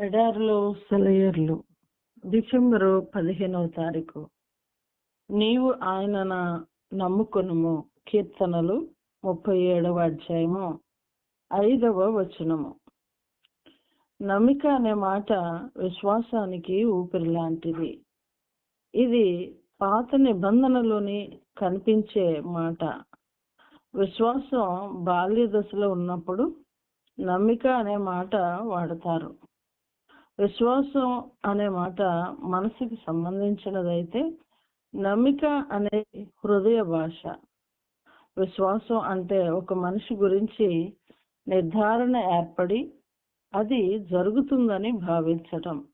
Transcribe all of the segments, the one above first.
ఎడారిలో సెలయర్లు. డిసెంబరు పదిహేనవ తారీఖు. నీవు ఆయన నమ్ముకొనుము. కీర్తనలు ముప్పై ఏడవ అధ్యాయము ఐదవ వచనము. నమ్మిక అనే మాట విశ్వాసానికి ఊపిరి లాంటిది ఇది పాత నిబంధనలోని కనిపించే మాట. విశ్వాసం బాల్య దశలో ఉన్నప్పుడు నమ్మిక అనే మాట వాడతారు. విశ్వాసం అనే మాట మనసుకి సంబంధించినదైతే నమ్మిక అనే హృదయ భాష. విశ్వాసం అంటే ఒక మనిషి గురించి నిర్ధారణ ఏర్పడి అది జరుగుతుందని భావించటం.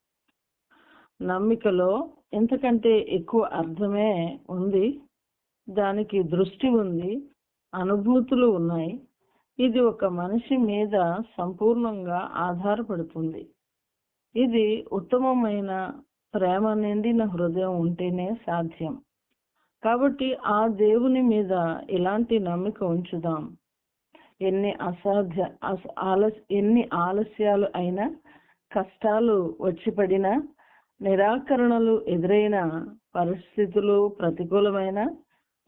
నమ్మికలో ఇంతకంటే ఎక్కువ అర్థమే ఉంది. దానికి దృష్టి ఉంది. అనుభూతులు ఉన్నాయి. ఇది ఒక మనిషి మీద సంపూర్ణంగా ఆధారపడుతుంది. ఇది ఉత్తమమైన ప్రేమ నిండిన హృదయం ఉంటేనే సాధ్యం. కాబట్టి ఆ దేవుని మీద ఇలాంటి నమ్మిక ఉంచుదాం. ఎన్ని అసాధ్య అస- ఆలస్ ఎన్ని ఆలస్యాలు అయినా కష్టాలు వచ్చి పడినా నిరాకరణలు ఎదురైన పరిస్థితులు ప్రతికూలమైన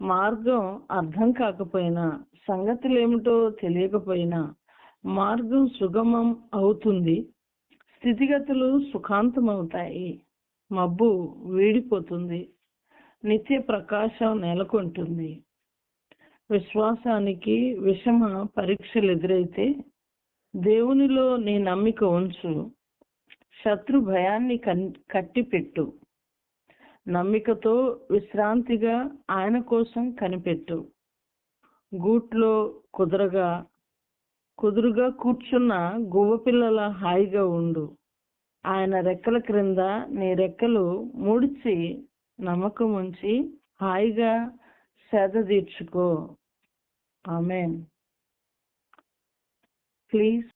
మార్గం అర్థం కాకపోయినా సంగతులేమిటో తెలియకపోయినా మార్గం సుగమం అవుతుంది. స్థితిగతులు సుఖాంతమవుతాయి. మబ్బు వీడిపోతుంది. నిత్య ప్రకాశం నెలకొంటుంది. విశ్వాసానికి విషమ పరీక్షలు ఎదురైతే దేవునిలో నీ నమ్మిక ఉంచు. శత్రు భయాన్ని కన్- కట్టిపెట్టు. నమ్మికతో విశ్రాంతిగా ఆయన కోసం కనిపెట్టు. గూట్లో కుదరగా కుదురుగా కూర్చున్న గువ్వ పిల్లల హాయిగా ఉండు. ఆయన రెక్కల క్రింద నీ రెక్కలు ముడిచి నమ్మకం ఉంచి హాయిగా సేద తీర్చుకో. ఆమెన్. ప్లీజ్